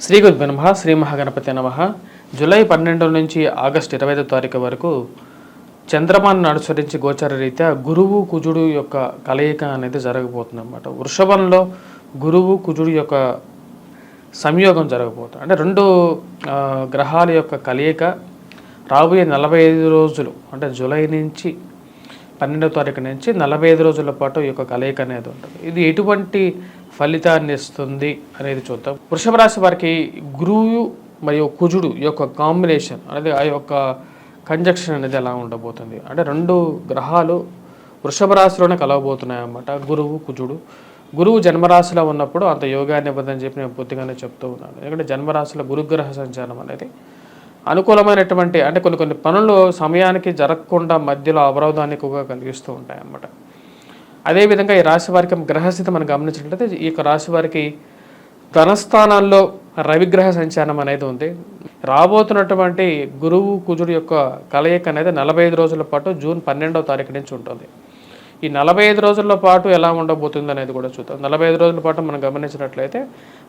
శ్రీ గురు నమ శ్రీ మహాగణపతి నమ. జూలై పన్నెండు నుంచి ఆగస్టు ఇరవై ఐదో తారీఖు వరకు చంద్రమాన్ని అనుసరించి గోచర రీత్యా గురువు కుజుడు యొక్క కలయిక అనేది జరగబోతుంది అనమాట వృషభంలో గురువు కుజుడు యొక్క సంయోగం జరగబోతుంది అంటే రెండు గ్రహాల యొక్క కలయిక రాబోయే నలభై ఐదు రోజులు అంటే జూలై నుంచి పన్నెండవ తారీఖు నుంచి నలభై ఐదు రోజుల పాటు ఈ యొక్క కలయిక అనేది ఉంటుంది. ఇది ఎటువంటి ఫలితాన్ని ఇస్తుంది అనేది చూద్దాం. వృషభ రాశి వారికి గురువు మరియు కుజుడు యొక్క కాంబినేషన్ అనేది ఆ యొక్క కంజక్షన్ అనేది ఎలా ఉండబోతుంది? అంటే రెండు గ్రహాలు వృషభ రాశిలోనే కలవబోతున్నాయి అన్నమాట. గురువు కుజుడు. గురువు జన్మరాశిలో ఉన్నప్పుడు అంత యోగాన్ని ఇవ్వదని చెప్పి నేను పూర్తిగానే చెప్తూ ఉన్నాను. ఎందుకంటే జన్మరాశిలో గురుగ్రహ సంచారం అనేది అనుకూలమైనటువంటి అంటే కొన్ని కొన్ని పనులు సమయానికి జరగకుండా మధ్యలో అవరోధాన్ని ఎక్కువగా కలిగిస్తూ ఉంటాయి అన్నమాట అదేవిధంగా ఈ రాశి వారికి గ్రహస్థితి మనం గమనించినట్లయితే ఈ యొక్క రాశి వారికి ధనస్థానాల్లో రవిగ్రహ సంచారం అనేది ఉంది. రాబోతున్నటువంటి గురువు కుజుడు యొక్క కలయిక అనేది నలభై ఐదు రోజుల పాటు జూన్ పన్నెండవ తారీఖు నుంచి ఉంటుంది. ఈ నలభై ఐదు రోజుల పాటు ఎలా ఉండబోతుంది అనేది కూడా చూద్దాం. నలభై ఐదు రోజుల పాటు మనం గమనించినట్లయితే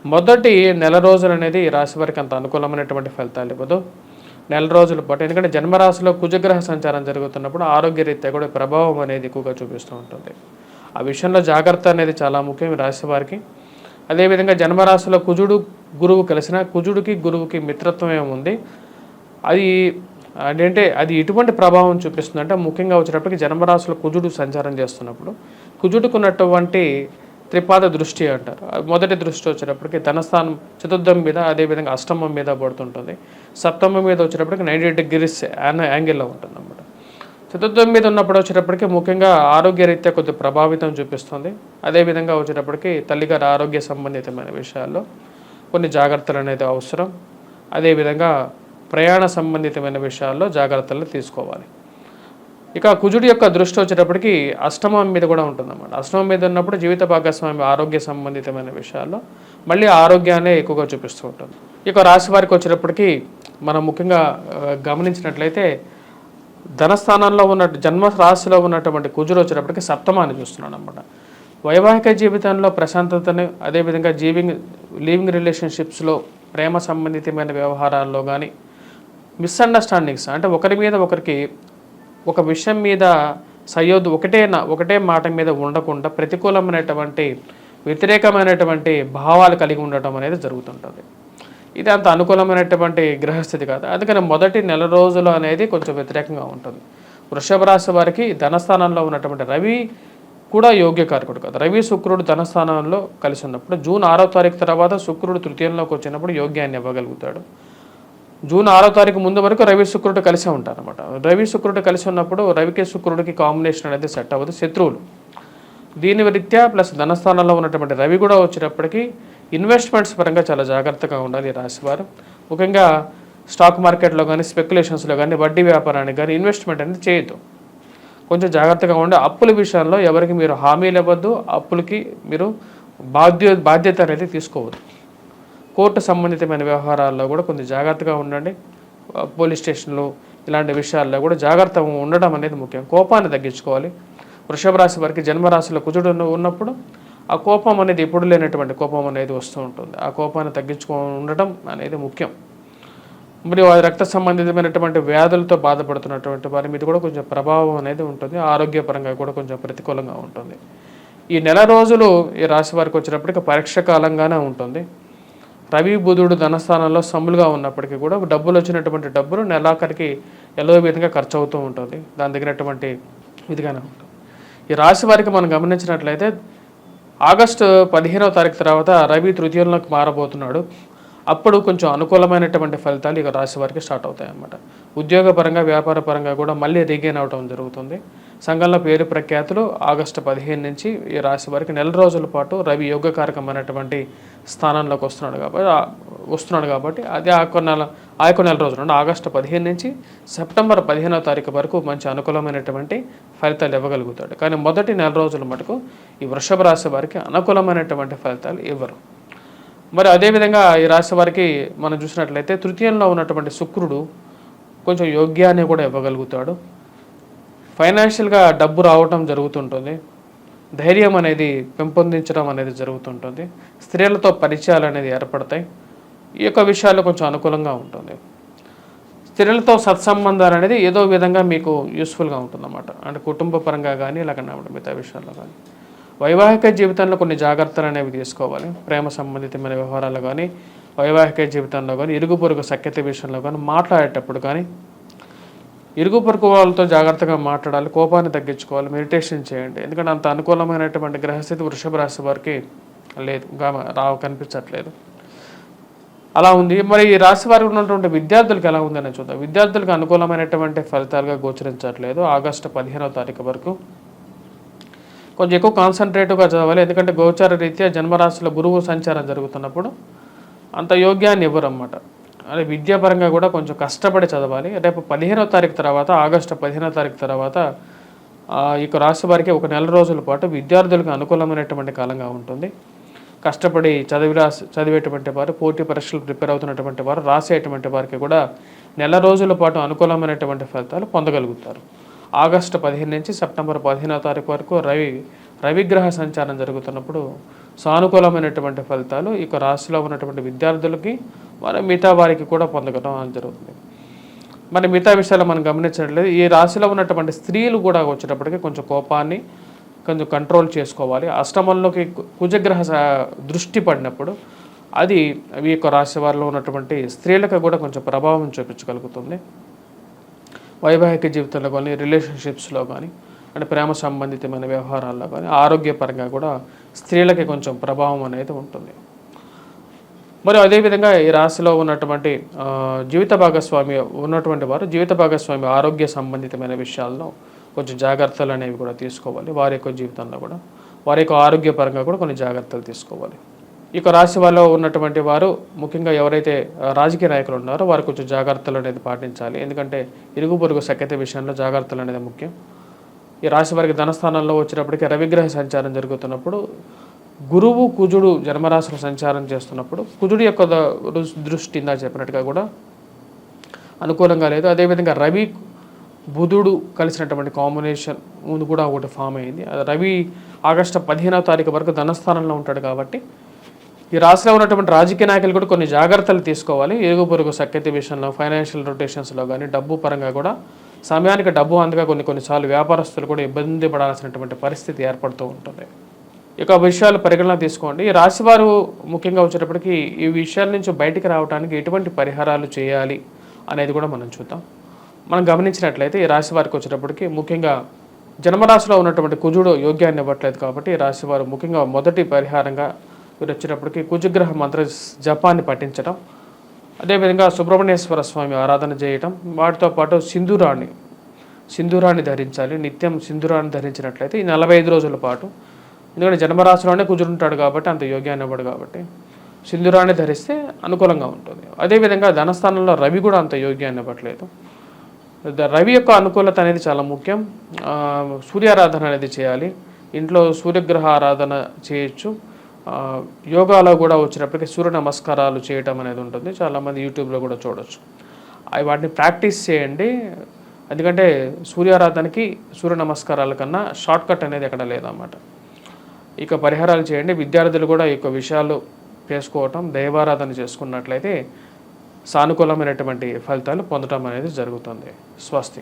మొదటి నెల రోజులు అనేది ఈ రాశి వారికి అంత అనుకూలమైనటువంటి ఫలితాలు ఇవ్వదు. నెల రోజుల పాటు ఎందుకంటే జన్మరాశిలో కుజగ్రహ సంచారం జరుగుతున్నప్పుడు ఆరోగ్య రీత్యా కూడా ప్రభావం అనేది ఎక్కువగా చూపిస్తూ ఉంటుంది. ఆ విషయంలో జాగ్రత్త అనేది చాలా ముఖ్యం రాశి వారికి. అదేవిధంగా జన్మరాశిలో కుజుడు గురువు కలిసిన కుజుడికి గురువుకి మిత్రత్వం ఏముంది అది అదేంటే అది ఎటువంటి ప్రభావం చూపిస్తుంది అంటే ముఖ్యంగా వచ్చేటప్పటికి జన్మరాశిలో కుజుడు సంచారం చేస్తున్నప్పుడు కుజుడుకున్నటువంటి త్రిపాద దృష్టి అంటారు. మొదటి దృష్టి వచ్చేటప్పటికి ధనస్థానం చతుర్థం మీద అదేవిధంగా అష్టమం మీద పడుతుంటుంది. సప్తమం మీద వచ్చేటప్పటికి నైంటీ డిగ్రీస్ యాంగిల్లో ఉంటుంది అన్నమాట చతుర్థం మీద ఉన్నప్పుడు వచ్చేటప్పటికి ముఖ్యంగా ఆరోగ్య రీత్యా కొద్ది ప్రభావితం చూపిస్తుంది. అదేవిధంగా వచ్చేటప్పటికి తల్లిగారి ఆరోగ్య సంబంధితమైన విషయాల్లో కొన్ని జాగ్రత్తలు అనేది అవసరం. అదేవిధంగా ప్రయాణ సంబంధితమైన విషయాల్లో జాగ్రత్తలు తీసుకోవాలి. ఇక కుజుడి యొక్క దృష్టి వచ్చేటప్పటికి అష్టమం మీద కూడా ఉంటుందన్నమాట. అష్టమం మీద ఉన్నప్పుడు జీవిత భాగస్వామి ఆరోగ్య సంబంధితమైన విషయాల్లో మళ్ళీ ఆరోగ్యాన్ని ఎక్కువగా చూపిస్తూ ఉంటుంది. ఇక రాశి వారికి వచ్చేటప్పటికి మనం ముఖ్యంగా గమనించినట్లయితే ధనస్థానంలో ఉన్న జన్మ రాశిలో ఉన్నటువంటి కుజుడు వచ్చేటప్పటికి సప్తమాన్ని చూస్తున్నాడు అనమాట వైవాహిక జీవితంలో ప్రశాంతతను అదేవిధంగా జీవింగ్ లివింగ్ రిలేషన్షిప్స్లో ప్రేమ సంబంధితమైన వ్యవహారాల్లో కానీ మిస్అండర్స్టాండింగ్స్ అంటే ఒకరి మీద ఒకరికి ఒక విషయం మీద సయోధ ఒకటేనా ఒకటే మాట మీద ఉండకుండా ప్రతికూలమైనటువంటి వ్యతిరేకమైనటువంటి భావాలు కలిగి ఉండటం అనేది జరుగుతుంటుంది. ఇది అంత అనుకూలమైనటువంటి గ్రహస్థితి కాదు. అందుకని మొదటి నెల రోజులు అనేది కొంచెం వ్యతిరేకంగా ఉంటుంది. వృషభ రాశి వారికి ధనస్థానంలో ఉన్నటువంటి రవి కూడా యోగ్యకారకుడు కాదు. రవి శుక్రుడు ధనస్థానంలో కలిసి ఉన్నప్పుడు జూన్ ఆరో తారీఖు తర్వాత శుక్రుడు తృతీయంలోకి వచ్చినప్పుడు యోగ్యాన్ని ఇవ్వగలుగుతాడు. జూన్ ఆరో తారీఖు ముందు వరకు రవి శుక్రుడు కలిసే ఉంటారు అనమాట రవి శుక్రుడు కలిసి ఉన్నప్పుడు రవికే శుక్రుడికి కాంబినేషన్ అనేది సెట్ అవ్వదు శత్రువులు. దీని రీత్యా ప్లస్ ధనస్థానంలో ఉన్నటువంటి రవి కూడా వచ్చేటప్పటికి ఇన్వెస్ట్మెంట్స్ పరంగా చాలా జాగ్రత్తగా ఉండాలి రాశివారు. ముఖ్యంగా స్టాక్ మార్కెట్లో కానీ స్పెక్యులేషన్స్లో కానీ వడ్డీ వ్యాపారానికి కానీ ఇన్వెస్ట్మెంట్ అనేది చేయొద్దు. కొంచెం జాగ్రత్తగా ఉండి అప్పుల విషయంలో ఎవరికి మీరు హామీలు ఇవ్వద్దు అప్పులకి మీరు బాధ్య బాధ్యత అనేది తీసుకోవద్దు. కోర్టు సంబంధితమైన వ్యవహారాల్లో కూడా కొంచెం జాగ్రత్తగా ఉండండి. పోలీస్ స్టేషన్లు ఇలాంటి విషయాల్లో కూడా జాగ్రత్త ఉండడం అనేది ముఖ్యం. కోపాన్ని తగ్గించుకోవాలి. వృషభ రాశి వారికి జన్మరాశిలో కుజుడు ఉన్నప్పుడు ఆ కోపం అనేది ఎప్పుడు లేనటువంటి కోపం అనేది వస్తూ ఉంటుంది. ఆ కోపాన్ని తగ్గించుకో ఉండటం అనేది ముఖ్యం. మరియు వారి రక్త సంబంధితమైనటువంటి వ్యాధులతో బాధపడుతున్నటువంటి వారి మీద కూడా కొంచెం ప్రభావం అనేది ఉంటుంది. ఆరోగ్యపరంగా కూడా కొంచెం ప్రతికూలంగా ఉంటుంది. ఈ నెల రోజులు ఈ రాశి వారికి వచ్చినప్పటికీ పరీక్ష కాలంగానే ఉంటుంది. రవి బుధుడు ధనస్థానంలో సమ్ములుగా ఉన్నప్పటికీ కూడా డబ్బులు వచ్చినటువంటి డబ్బులు నెలాఖరికి ఎల్లో విధంగా ఖర్చు అవుతూ ఉంటుంది. దాని దగ్గరటువంటి ఇదిగానే ఉంటుంది. ఈ రాశి వారికి మనం గమనించినట్లయితే ఆగస్టు పదిహేనవ తారీఖు తర్వాత రవి తృతీయంలోకి మారబోతున్నాడు. అప్పుడు కొంచెం అనుకూలమైనటువంటి ఫలితాలు ఇక రాశి వారికి స్టార్ట్ అవుతాయి అన్నమాట ఉద్యోగపరంగా వ్యాపార పరంగా కూడా మళ్ళీ రీగెయిన్ అవడం జరుగుతుంది. సంఘంలో పేరు ప్రఖ్యాతులు ఆగస్టు పదిహేను నుంచి ఈ రాశి వారికి నెల రోజుల పాటు రవి యోగకారకమైనటువంటి స్థానంలోకి వస్తున్నాడు కాబట్టి వస్తున్నాడు కాబట్టి అదే ఆ కొన్ని నెల ఆ యొక్క నెల రోజులు అంటే ఆగస్టు పదిహేను నుంచి సెప్టెంబర్ పదిహేనో తారీఖు వరకు మంచి అనుకూలమైనటువంటి ఫలితాలు ఇవ్వగలుగుతాడు. కానీ మొదటి నెల రోజుల మటుకు ఈ వృషభ రాశి వారికి అనుకూలమైనటువంటి ఫలితాలు ఇవ్వరు. మరి అదేవిధంగా ఈ రాశి వారికి మనం చూసినట్లయితే తృతీయంలో ఉన్నటువంటి శుక్రుడు కొంచెం యోగ్యాన్ని కూడా ఇవ్వగలుగుతాడు. ఫైనాన్షియల్గా డబ్బు రావటం జరుగుతుంటుంది. ధైర్యం అనేది పెంపొందించడం అనేది జరుగుతుంటుంది. స్త్రీలతో పరిచయాలు అనేది ఏర్పడతాయి. ఈ యొక్క విషయాల్లో కొంచెం అనుకూలంగా ఉంటుంది. స్త్రీలతో సత్సంబంధాలు అనేది ఏదో విధంగా మీకు యూస్ఫుల్గా ఉంటుందన్నమాట. అంటే కుటుంబ పరంగా కానీ లేకుండా మిగతా విషయాల్లో కానీ వైవాహిక జీవితంలో కొన్ని జాగ్రత్తలు అనేవి తీసుకోవాలి. ప్రేమ సంబంధితమైన వ్యవహారాలు కానీ వైవాహిక జీవితంలో కానీ ఇరుగు పొరుగు సఖ్యత విషయంలో కానీ మాట్లాడేటప్పుడు కానీ ఇరుగు పొరుగు వాళ్ళతో జాగ్రత్తగా మాట్లాడాలి కోపాన్ని తగ్గించుకోవాలి మెడిటేషన్ చేయండి. ఎందుకంటే అంత అనుకూలమైనటువంటి గ్రహస్థితి వృషభ రాశి వారికి లేదు రావు కనిపించట్లేదు. అలా ఉంది. మరి ఈ రాశి వారికి ఉన్నటువంటి విద్యార్థులకు ఎలా ఉందని చూద్దాం. విద్యార్థులకు అనుకూలమైనటువంటి ఫలితాలుగా గోచరించట్లేదు. ఆగస్టు పదిహేనవ తారీఖు వరకు కొంచెం ఎక్కువ కాన్సన్ట్రేటివ్గా చదవాలి. ఎందుకంటే గోచార రీత్యా జన్మరాశిలో గురువు సంచారం జరుగుతున్నప్పుడు అంత యోగ్యాన్ని ఇవ్వరన్నమాట. అదే విద్యాపరంగా కూడా కొంచెం కష్టపడి చదవాలి. రేపు పదిహేనో తారీఖు తర్వాత ఆగస్టు పదిహేనో తారీఖు తర్వాత ఇక ఈ వారికి ఒక నెల రోజుల పాటు విద్యార్థులకు అనుకూలమైనటువంటి కాలంగా ఉంటుంది. కష్టపడి చదివి రాసి చదివేటువంటి వారు పోటీ పరీక్షలు ప్రిపేర్ అవుతున్నటువంటి వారు రాసేటువంటి వారికి కూడా నెల రోజుల పాటు అనుకూలమైనటువంటి ఫలితాలు పొందగలుగుతారు. ఆగస్టు పదిహేను నుంచి సెప్టెంబర్ పదిహేనో తారీఖు వరకు రవి రవిగ్రహ సంచారం జరుగుతున్నప్పుడు సానుకూలమైనటువంటి ఫలితాలు ఈ యొక్క రాశిలో ఉన్నటువంటి విద్యార్థులకి మన మిగతా వారికి కూడా పొందగడం జరుగుతుంది. మరి మిగతా విషయాలు మనం గమనించట్లేదు. ఈ రాశిలో ఉన్నటువంటి స్త్రీలు కూడా వచ్చేటప్పటికి కొంచెం కోపాన్ని కొంచెం కంట్రోల్ చేసుకోవాలి. అష్టమంలోకి కుజగ్రహ స- దృష్టి పడినప్పుడు అది ఈ యొక్క రాశి వారిలో ఉన్నటువంటి స్త్రీలకు కూడా కొంచెం ప్రభావం చూపించగలుగుతుంది. వైవాహిక జీవితంలో కానీ రిలేషన్షిప్స్లో కానీ అంటే ప్రేమ సంబంధితమైన వ్యవహారాల్లో కానీ ఆరోగ్యపరంగా కూడా స్త్రీలకి కొంచెం ప్రభావం అనేది ఉంటుంది. మరి అదేవిధంగా ఈ రాశిలో ఉన్నటువంటి జీవిత భాగస్వామి ఉన్నటువంటి వారు జీవిత భాగస్వామి ఆరోగ్య సంబంధితమైన విషయాల్లో కొంచెం జాగ్రత్తలు అనేవి కూడా తీసుకోవాలి. వారి యొక్క జీవితంలో కూడా వారి యొక్క ఆరోగ్యపరంగా కూడా కొన్ని జాగ్రత్తలు తీసుకోవాలి. ఈ యొక్క రాశి వారిలో ఉన్నటువంటి వారు ముఖ్యంగా ఎవరైతే రాజకీయ నాయకులు ఉన్నారో వారు కొంచెం జాగ్రత్తలు అనేది పాటించాలి. ఎందుకంటే ఇరుగు పొరుగు సఖ్యత విషయంలో జాగ్రత్తలు అనేది ముఖ్యం. ఈ రాశి వారికి ధనస్థానంలో వచ్చినప్పటికీ రవిగ్రహ సంచారం జరుగుతున్నప్పుడు గురువు కుజుడు జన్మరాశిలో సంచారం చేస్తున్నప్పుడు కుజుడు యొక్క దృష్టి ఇందా చెప్పినట్టుగా కూడా అనుకూలంగా లేదు. అదేవిధంగా రవి బుధుడు కలిసినటువంటి కాంబినేషన్ ముందు కూడా ఒకటి ఫామ్ అయింది. అది రవి ఆగస్టు పదిహేనవ తారీఖు వరకు ధనస్థానంలో ఉంటాడు కాబట్టి ఈ రాశిలో ఉన్నటువంటి రాజకీయ నాయకులు కూడా కొన్ని జాగ్రత్తలు తీసుకోవాలి. ఇరుగు పొరుగు సఖ్యత విషయంలో ఫైనాన్షియల్ రొటేషన్స్లో కానీ డబ్బు పరంగా కూడా సమయానికి డబ్బు అందగా కొన్ని కొన్నిసార్లు వ్యాపారస్తులు కూడా ఇబ్బంది పడాల్సినటువంటి పరిస్థితి ఏర్పడుతూ ఉంటుంది. ఇక విషయాలు పరిగణన తీసుకోండి. ఈ ముఖ్యంగా వచ్చేటప్పటికి ఈ విషయాల నుంచి బయటికి రావడానికి ఎటువంటి పరిహారాలు చేయాలి అనేది కూడా మనం చూద్దాం. మనం గమనించినట్లయితే ఈ రాశి వారికి వచ్చేటప్పటికి ముఖ్యంగా జన్మరాశిలో ఉన్నటువంటి కుజుడు యోగ్యాన్ని ఇవ్వట్లేదు కాబట్టి రాశివారు రాశి వారు ముఖ్యంగా మొదటి పరిహారంగా వీరు వచ్చేటప్పటికి కుజగ్రహ మంత్ర జపాన్ని పఠించడం అదేవిధంగా సుబ్రహ్మణ్యేశ్వర స్వామి ఆరాధన చేయటం వాటితో పాటు సింధూరాన్ని సింధూరాన్ని ధరించాలి. నిత్యం సింధూరాన్ని ధరించినట్లయితే ఈ నలభై ఐదు రోజుల పాటు. ఎందుకంటే జన్మరాశిలోనే కుజుంటాడు కాబట్టి అంత యోగ్యాన్ని ఇవ్వడు కాబట్టి సింధూరాన్ని ధరిస్తే అనుకూలంగా ఉంటుంది. అదేవిధంగా ధనస్థానంలో రవి కూడా అంత యోగ్యాన్ని ఇవ్వట్లేదు రవి యొక్క అనుకూలత అనేది చాలా ముఖ్యం. సూర్యారాధన అనేది చేయాలి. ఇంట్లో సూర్యగ్రహ ఆరాధన చేయొచ్చు. యోగాలో కూడా వచ్చినప్పటికీ సూర్య నమస్కారాలు చేయటం అనేది ఉంటుంది. చాలామంది యూట్యూబ్లో కూడా చూడొచ్చు. అవి వాటిని ప్రాక్టీస్ చేయండి. ఎందుకంటే సూర్యారాధనకి సూర్య నమస్కారాల కన్నా షార్ట్ కట్ అనేది ఎక్కడ లేదన్నమాట. ఇక పరిహారాలు చేయండి. విద్యార్థులు కూడా ఈ యొక్క విషయాలు చేసుకోవటం దైవారాధన చేసుకున్నట్లయితే సానుకూలమైనటువంటి ఫలితాలు పొందడం అనేది జరుగుతుంది. స్వస్తి.